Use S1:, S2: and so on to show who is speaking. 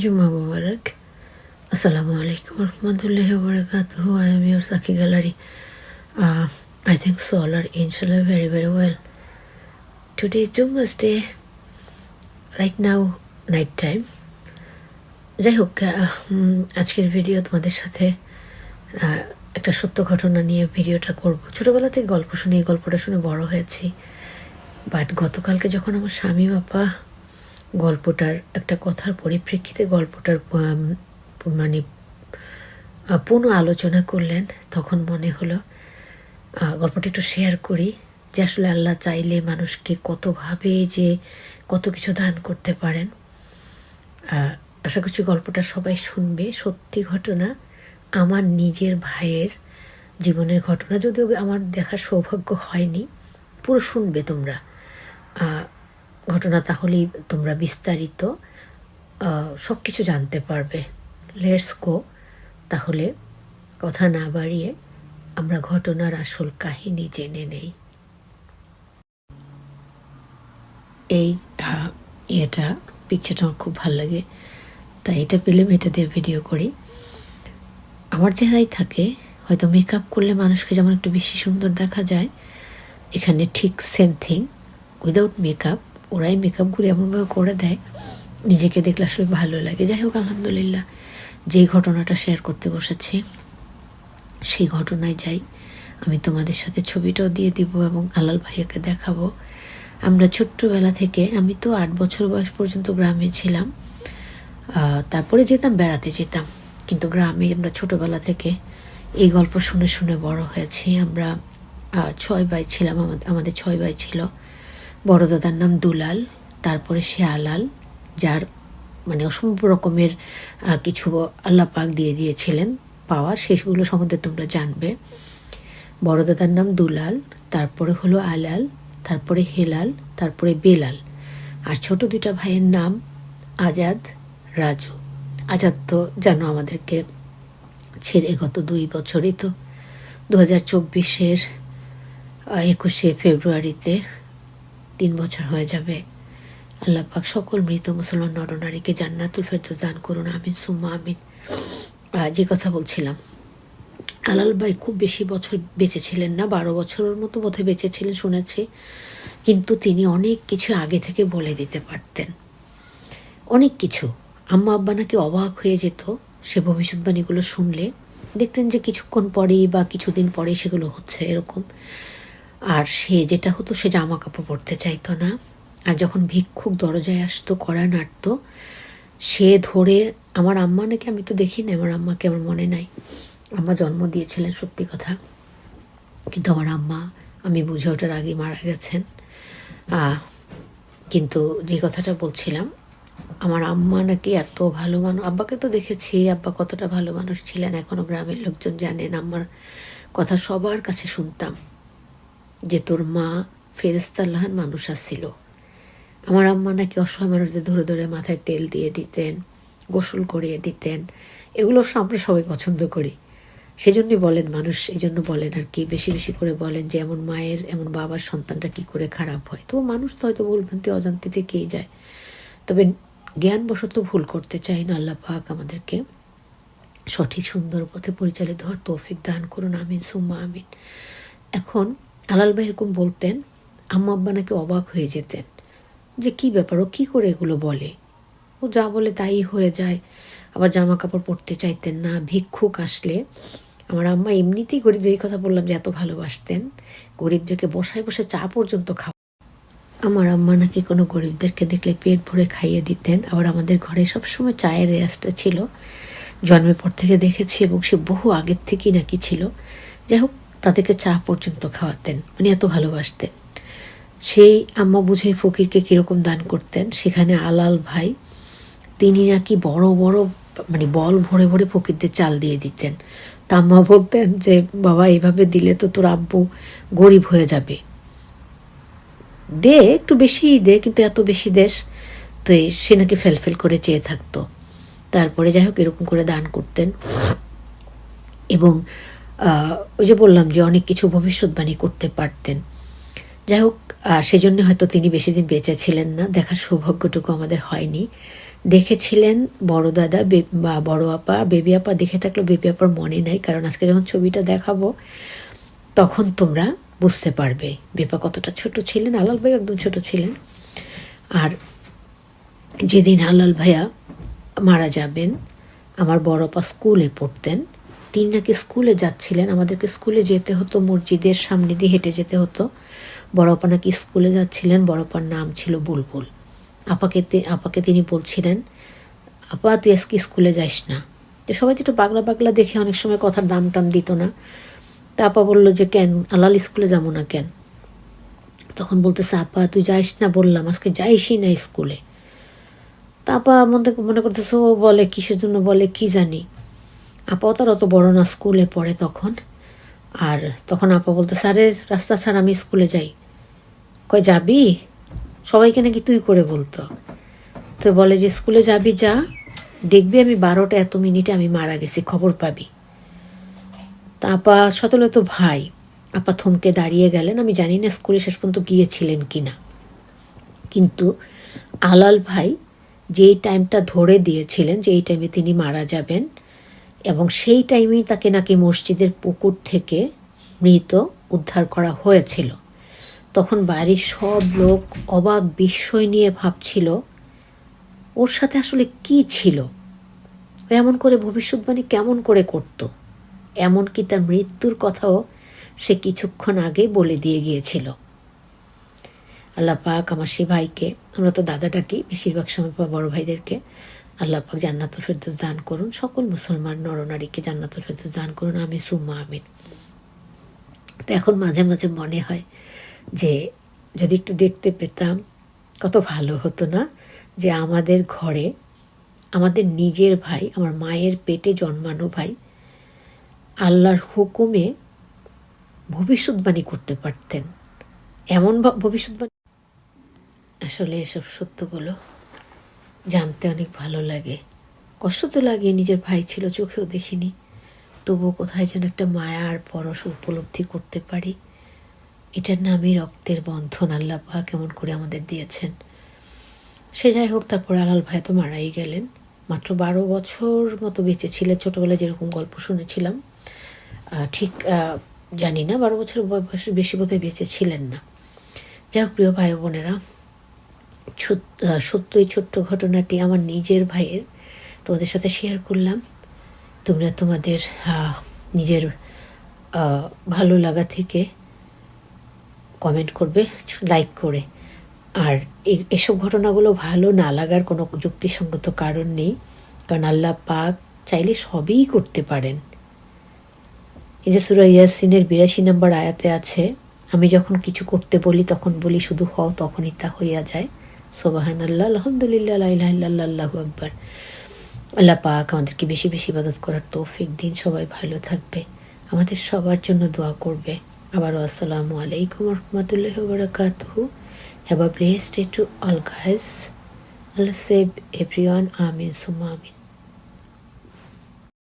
S1: জুমা মোবারক। আসসালামু আলাইকুম রহমতুল্লাহ বরকাত I am your Saki gallery I think Saul all are ইনশাল্লাহ very very well today জুমাস day right now night time যাই হোক আজকের ভিডিও তোমাদের সাথে একটা সত্য ঘটনা নিয়ে ভিডিওটা করব। ছোটোবেলা গল্প শুনে, এই গল্পটা শুনে বড় হয়েছি। বাট গতকালকে যখন আমার স্বামী বাপা গল্পটার একটা কথার পরিপ্রেক্ষিতে গল্পটার মানে পুনঃ আলোচনা করলেন। তখন মনে হলো গল্পটা একটু শেয়ার করি যে আসলে আল্লাহ চাইলে মানুষকে কতভাবে যে কত কিছু দান করতে পারেন। আশা করছি গল্পটা সবাই শুনবে। সত্যি ঘটনা, আমার নিজের ভাইয়ের জীবনের ঘটনা, যদিও আমার দেখার সৌভাগ্য হয়নি, পুরো শুনবে তোমরা। ঘটনা তাহলেই তোমরা বিস্তারিত সব কিছু জানতে পারবে। লেটস গো তাহলে কথা না বাড়িয়ে আমরা ঘটনার আসল কাহিনী জেনে নেই। এই ইয়েটা পিকচারটা আমার খুব ভালো লাগে, তাই এটা পেলে এটা দিয়ে ভিডিও করি। আমার চেহারাই থাকে, হয়তো মেকআপ করলে মানুষকে যেমন একটু বেশি সুন্দর দেখা যায়, এখানে ঠিক সেম থিং উইদাউট মেকআপ ওরাই মেকআপ মেকআপগুলো এমনভাবে করে দেয়, নিজেকে দেখলে আসলে ভালো লাগে। যাই হোক, আলহামদুলিল্লাহ, যেই ঘটনাটা শেয়ার করতে বসেছি, সেই ঘটনায় যাই। আমি তোমাদের সাথে ছবিটাও দিয়ে দিব এবং আলাল ভাইয়াকে দেখাবো। আমরা ছোট্টবেলা থেকে, আমি তো আট বছর বয়স পর্যন্ত গ্রামে ছিলাম। তারপরে যেতাম, বেড়াতে যেতাম। কিন্তু গ্রামে আমরা ছোটবেলা থেকে এই গল্প শুনে শুনে বড় হয়েছি। আমরা ছয় ভাই ছিলাম আমাদের ছয় ভাই ছিল। বড় দাদার নাম দুলাল, তারপরে সে আলাল যার মানে অসম্ভব রকমের কিছু আল্লাহ পাক দিয়ে দিয়েছিলেন পাওয়ার, সেগুলো সম্বন্ধে তোমরা জানবে। বড় দাদার নাম দুলাল, তারপরে হলো আলাল, তারপরে হেলাল, তারপরে বেলাল। আর ছোট দুইটা ভাইয়ের নাম আজাদ, রাজু। আজাদ তো জানো আমাদেরকে ছেড়ে গত দুই বছরই তো। দু হাজার চব্বিশের একুশে ফেব্রুয়ারিতে তিন বছর হয়ে যাবে। আল্লাহ পাক সকল মৃত মুসলমান নরনারীকে জান্নাতুল ফেরদৌস দান করুন, আমিন, সুম্মা আমিন। যে কথা বলছিলাম আলাল ভাই খুব বেশি বছর বেঁচে ছিলেন না, বারো বছরের মতো বোধহয় বেঁচে ছিলেন শুনেছি, কিন্তু তিনি অনেক কিছু আগে থেকে বলে দিতে পারতেন। অনেক কিছু। আম্মা আব্বা নাকি অবাক হয়ে যেত সে ভবিষ্যৎবাণীগুলো শুনলে। দেখতেন যে কিছুক্ষণ পরেই বা কিছুদিন পরেই সেগুলো হচ্ছে এরকম। আর সে যেটা হতো, সে জামা কাপড় পরতে চাইতো না। আর যখন ভিক্ষুক দরজায় আসতো, কড়া নাড়তো, সে ধরে, আমার আম্মা নাকি আমি তো দেখিনি আমার আম্মাকে আমার মনে নাই। আম্মা জন্ম দিয়েছিলেন, সত্যি কথা। কিন্তু আমার আম্মা, আমি বুঝে ওঠার আগে মারা গেছেন। কিন্তু যে কথাটা বলছিলাম, আমার আম্মা নাকি এত ভালো মানুষ আব্বাকে তো দেখেছি, আব্বা কতটা ভালো মানুষ ছিলেন, এখনও গ্রামের লোকজন জানেন। আমার কথা সবার কাছে শুনতাম। যে তোর মা ফেরেস্তাল্লাহান মানুষ আসছিল। আমার আম্মা নাকি অসহায় মানুষদের ধরে ধরে মাথায় তেল দিয়ে দিতেন, গোসল করিয়ে দিতেন। এগুলো আমরা সবাই পছন্দ করি। সেজন্যই বলেন মানুষ এই জন্য বলেন আর কি, বেশি বেশি করে বলেন যে এমন মায়ের, এমন বাবার সন্তানটা কি করে খারাপ হয়। তো মানুষ তো হয়তো ভুলভ্রান্তি অজান্তি থেকেই যায়। তবে জ্ঞানবশত ভুল করতে চাই না আল্লাহ পাক আমাদেরকে। সঠিক সুন্দর পথে পরিচালিত হওয়ার তৌফিক দান করুন, আমিন, সুম্মা আমিন। এখন আলাল ভাই এরকম বলতেন, আম্মা আব্বা নাকি অবাক হয়ে যেতেন যে কি ব্যাপার, ও কী করে এগুলো বলে? ও যা বলে তাই হয়ে যায়। আবার জামা কাপড় পরতে চাইতেন না, ভিক্ষুক আসলে। আমার আম্মা এমনিতেই গরিবদের এই কথা বললাম যে এত ভালোবাসতেন। গরিবদেরকে বসায় বসে চা পর্যন্ত খাওয়া। আমার আম্মা নাকি কোনো গরিবদেরকে দেখলে পেট ভরে খাইয়ে দিতেন। আবার আমাদের ঘরে সবসময় চায়ের রেয়াজটা ছিল। জন্মের পর থেকে দেখেছি এবং সে বহু আগের থেকেই নাকি ছিল। যাই হোক তাদেরকে চা পর্যন্ত খাওয়াতেন। উনি এত ভালোবাসতেন। সেই আম্মা বুঝে ফকিরকে কীরকম দান করতেন, সেখানে আলাল ভাই তিনি নাকি বড় বড় মানে বল ভরে ভরে ফকিরদের চাল দিয়ে দিতেন। তা আম্মা বলতেন যে, বাবা, এভাবে দিলে তো তোর আব্বু গরিব হয়ে যাবে। দে, একটু বেশিই দে, কিন্তু এত বেশি দেশ তো সে নাকি ফেলফেল করে চেয়ে থাকতো। তারপরে যাই হোক, এরকম করে দান করতেন। এবং ওই যে বললাম যে অনেক কিছু ভবিষ্যৎবাণী করতে পারতেন। যাই হোক সেজন্য হয়তো তিনি বেশি দিন বেঁচে ছিলেন না। দেখার সৌভাগ্যটুকু আমাদের হয়নি। দেখেছিলেন বড় দাদা, বে- বড় আপা, বেবি আপা। দেখে থাকলেও বেবি আপার মনে নাই, কারণ আজকে যখন ছবিটা দেখাবো, তখন তোমরা বুঝতে পারবে। বেপা কতটা ছোট ছিলেন আলাল ভাই একদম ছোট ছিলেন। আর যেদিন হালাল ভাইয়া মারা যাবেন, আমার বড় আপা স্কুলে পড়তেন। তিনি নাকি স্কুলে যাচ্ছিলেন, আমাদেরকে স্কুলে যেতে হতো, মসজিদের সামনে দিয়ে হেঁটে যেতে হতো। বড় আপা নাকি স্কুলে যাচ্ছিলেন বড় আপার নাম ছিল বুলবুল। আপাকে আপাকে তিনি বলছিলেন, আপা, তুই আজকে স্কুলে যাইস না। তো সবাই তো একটু বাগলা বাংলা দেখে অনেক সময় কথার দাম টাম দিত না। তা আপা বলল যে, কেন? আলাল স্কুলে যাব না কেন? তখন বলতেছে, আপা, তুই যাইস না? বললাম, আজকে যাইসই না স্কুলে। তা আপা মনে মনে করতেছে, ও বলে, কিসের জন্য বলে, কি জানি? আপাও তার অত বড় না স্কুলে পড়ে তখন। আর তখন আপা বলতেছে, আরে, রাস্তা ছাড়, আমি স্কুলে যাই। কয়, যাবি? সবাইকে নাকি তুই করে বলতো। তো বলে যে, স্কুলে যাবি, যা। দেখবি আমি বারোটা এত মিনিটে আমি মারা গেছি, খবর পাবি। তা আপা সতলে তো ভাই, আপা থমকে দাঁড়িয়ে গেলেন। আমি জানি না স্কুলে শেষ পর্যন্ত গিয়েছিলেন কি না কিন্তু আলাল ভাই যেই টাইমটা ধরে দিয়েছিলেন যে এই টাইমে তিনি মারা যাবেন এবং সেই টাইমেই তাকে নাকি মসজিদের পুকুর থেকে মৃত উদ্ধার করা হয়েছিল। তখন বাড়ির সব লোক অবাক বিস্ময় নিয়ে ভাবছিল, ওর সাথে আসলে কি ছিল? এমন করে ভবিষ্যৎবাণী কেমন করে করত? এমনকি তার মৃত্যুর কথাও সে কিছুক্ষণ আগে বলে দিয়ে গিয়েছিল। আল্লাহ পাক আমার সেই ভাইকে, আমরা তো দাদা ডাকি বেশিরভাগ সময় বড় ভাইদেরকে আল্লাহ পাক জান্নাতুল ফেরদৌস দান করুন। সকল মুসলমান নরনারীকে জান্নাতুল ফেরদৌস দান করুন। আমি সুম্মা আমিন। তো এখন মাঝে মাঝে মনে হয় যে, যদি একটু দেখতে পেতাম, কত ভালো হতো না? যে আমাদের ঘরে আমাদের নিজের ভাই, আমার মায়ের পেটে জন্মানো ভাই, আল্লাহর হুকুমে ভবিষ্যৎবাণী করতে পারতেন। এমন ভবিষ্যৎবাণী আসলে এসব সত্যগুলো জানতে অনেক ভালো লাগে। কষ্ট তো লাগে, নিজের ভাই ছিল, চোখেও দেখিনি। তবুও কোথায় যেন একটা মায়া আর পরশ উপলব্ধি করতে পারি। এটার নামই রক্তের বন্ধন, আল্লাহ পাক কেমন করে আমাদের দিয়েছেন। সে যাই হোক, তারপর আলাল ভাই তো মারাই গেলেন। মাত্র বারো বছর মতো বেঁচে ছিলেন। ছোটোবেলায় যেরকম গল্প শুনেছিলাম ঠিক জানি না, বারো বছর বয়সের বেশি বোধহয় বেঁচে ছিলেন না। যাই হোক, প্রিয় ভাই বোনেরা ছোট- আহ, সত্য এই ছোট্ট ঘটনাটি আমার নিজের ভাইয়ের তোমাদের সাথে শেয়ার করলাম। তোমরা তোমাদের নিজের ভালো লাগা থেকে কমেন্ট করবে লাইক করে। আর এসব ঘটনাগুলো ভালো না লাগার কোনো যুক্তিসঙ্গত কারণ নেই কারণ আল্লাহ পাক চাইলে সবই করতে পারেন। এই যে সুরা ইয়াসিনের বিরাশি নম্বর আয়াতে আছে আমি যখন কিছু করতে বলি তখন বলি শুধু হও তখনই তা হইয়া যায়। সোবাহান আল্লাহ আলহামদুলিল্লাহ আল্লাহ আকবর। আল্লাহ পাক আমাদেরকে বেশি বেশি ইবাদত করার তৌফিক দিন, সবাই ভালো থাকবে। আমাদের সবার জন্য দোয়া করবে। আবারও আসসালামু আলাইকুম রহমতুল্লাহ বারকাত have a blessed day to all guys Allah save everyone আমিন সুমা আমিন।